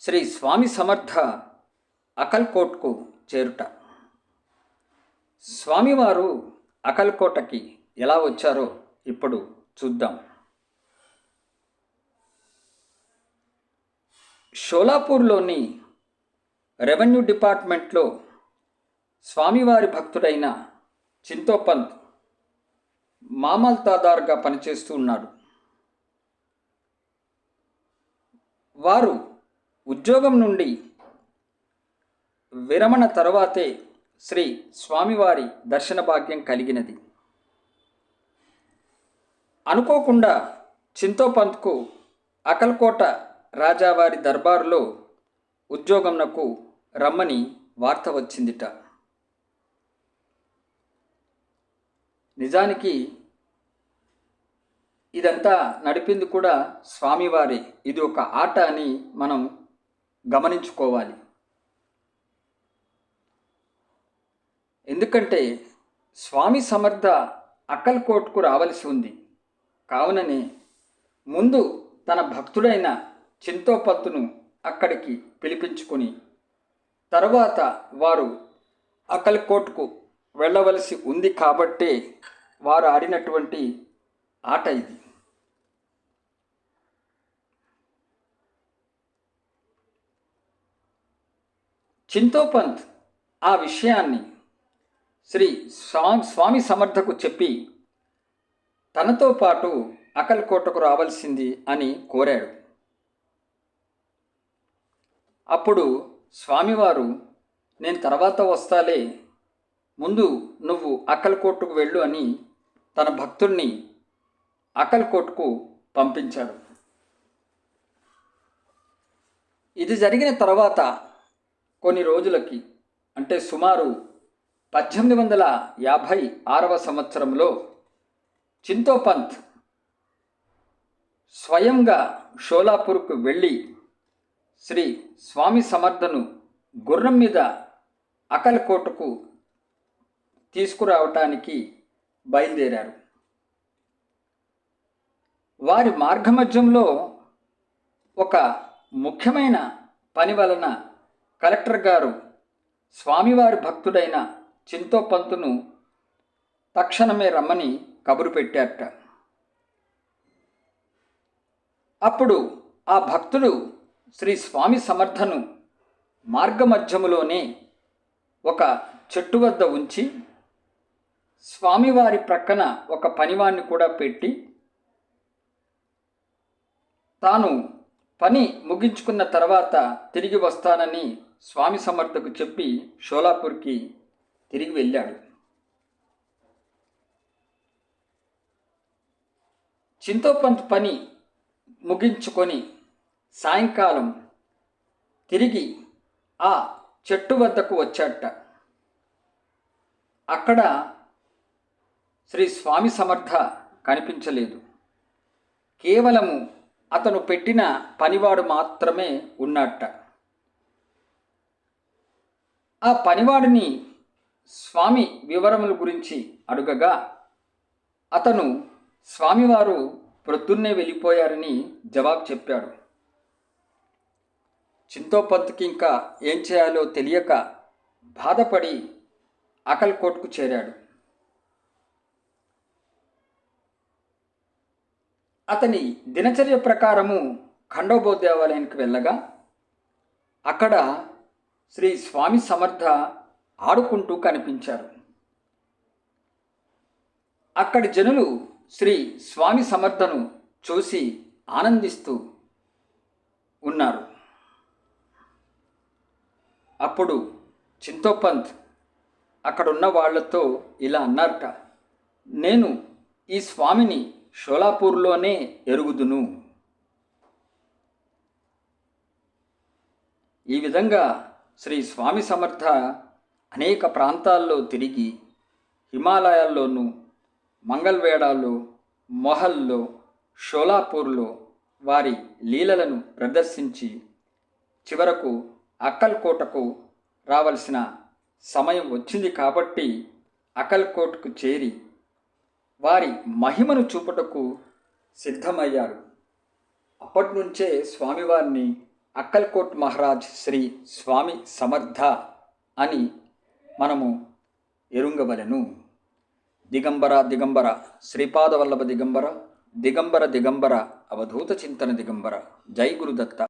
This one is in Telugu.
శ్రీ స్వామి సమర్థ అకల్కోట్కు చేరుట. స్వామివారు అకల్కోటకి ఎలా వచ్చారో ఇప్పుడు చూద్దాం. షోలాపూర్లోని రెవెన్యూ డిపార్ట్మెంట్లో స్వామివారి భక్తుడైన చింతోపంత్ మామల్తాదార్గా పనిచేస్తూ ఉన్నాడు. వారు ఉద్యోగం నుండి విరమణ తర్వాతే శ్రీ స్వామివారి దర్శన భాగ్యం కలిగినది. అనుకోకుండా చింతోపంత్కు అకల్కోట రాజావారి దర్బారులో ఉద్యోగంనకు రమ్మని వార్త వచ్చిందిట. నిజానికి ఇదంతా నడిపింది కూడా స్వామివారి. ఇది ఒక ఆట అని మనం గమనించుకోవాలి. ఎందుకంటే స్వామి సమర్థ అక్కల్కోట్కు రావలసి ఉంది. కావుననే ముందు తన భక్తుడైన చింతోపత్తును అక్కడికి పిలిపించుకొని తరువాత వారు అకల్కోట్కు వెళ్ళవలసి ఉంది కాబట్టే వారు ఆడినటువంటి ఆట ఇది. చింతోపంత్ ఆ విషయాన్ని శ్రీ స్వామి స్వామి సమర్థకు చెప్పి తనతో పాటు అకల్కోటకు రావాల్సింది అని కోరాడు. అప్పుడు స్వామివారు నేను తర్వాత వస్తాలే ముందు నువ్వు అక్కల్కోట్కు వెళ్ళు అని తన భక్తుణ్ణి అక్కల్కోట్కు పంపించాడు. ఇది జరిగిన తర్వాత కొన్ని రోజులకి అంటే సుమారు పద్దెనిమిది వందల యాభై ఆరవ సంవత్సరంలో చింతోపంత్ స్వయంగా షోలాపూర్కు వెళ్ళి శ్రీ స్వామి సమర్థను గుర్రం మీద అకల్కోటకు తీసుకురావటానికి బయలుదేరారు. వారి మార్గమధ్యంలో ఒక ముఖ్యమైన పని వలన కలెక్టర్ గారు స్వామివారి భక్తుడైన చింతోపంతును తక్షణమే రమ్మని కబురు పెట్టారట. అప్పుడు ఆ భక్తుడు శ్రీ స్వామి సమర్థను మార్గమధ్యములోనే ఒక చెట్టు వద్ద ఉంచి స్వామివారి ప్రక్కన ఒక పనివాణ్ణి కూడా పెట్టి తాను పని ముగించుకున్న తర్వాత తిరిగి వస్తానని స్వామి సమర్థకు చెప్పి షోలాపూర్కి తిరిగి వెళ్ళాడు. చింతోపంత్ పని ముగించుకొని సాయంకాలం తిరిగి ఆ చెట్టు వద్దకు వచ్చాట అక్కడ శ్రీ స్వామి సమర్థ కనిపించలేదు. కేవలము అతను పెట్టిన పనివాడు మాత్రమే ఉన్నట్ట ఆ పనివాడిని స్వామి వివరముల గురించి అడుగగా అతను స్వామివారు ప్రొద్దున్నే వెళ్ళిపోయారని జవాబు చెప్పాడు. చింతోపంత్కి ఇంకా ఏం చేయాలో తెలియక బాధపడి అకల్కోట్కు చేరాడు. అతని దినచర్య ప్రకారము ఖండోబో దేవాలయానికి వెళ్ళగా అక్కడ శ్రీ స్వామి సమర్థ ఆడుకుంటూ కనిపించారు. అక్కడి జనులు శ్రీ స్వామి సమర్థను చూసి ఆనందిస్తూ ఉన్నారు. అప్పుడు చింతోపంత్ అక్కడున్న వాళ్ళతో ఇలా అన్నారట నేను ఈ స్వామిని షోలాపూర్లోనే ఎరుగుదును. ఈ విధంగా శ్రీ స్వామి సమర్థ అనేక ప్రాంతాల్లో తిరిగి హిమాలయాల్లోనూ మంగళవేడాల్లో మొహల్లో షోలాపూర్లో వారి లీలలను ప్రదర్శించి చివరకు అక్కల్కోటకు రావలసిన సమయం వచ్చింది కాబట్టి అకల్కోట్కు చేరి వారి మహిమను చూపుటకు సిద్ధమయ్యారు. అప్పటి నుంచే స్వామివారిని అక్కల్కోట్ మహారాజ్ శ్రీ స్వామి సమర్థ అని మనము ఎరుంగవలెను. దిగంబర దిగంబర శ్రీపాదవల్లభ దిగంబర దిగంబర దిగంబర అవధూత చింతన దిగంబర. జై గురుదత్త.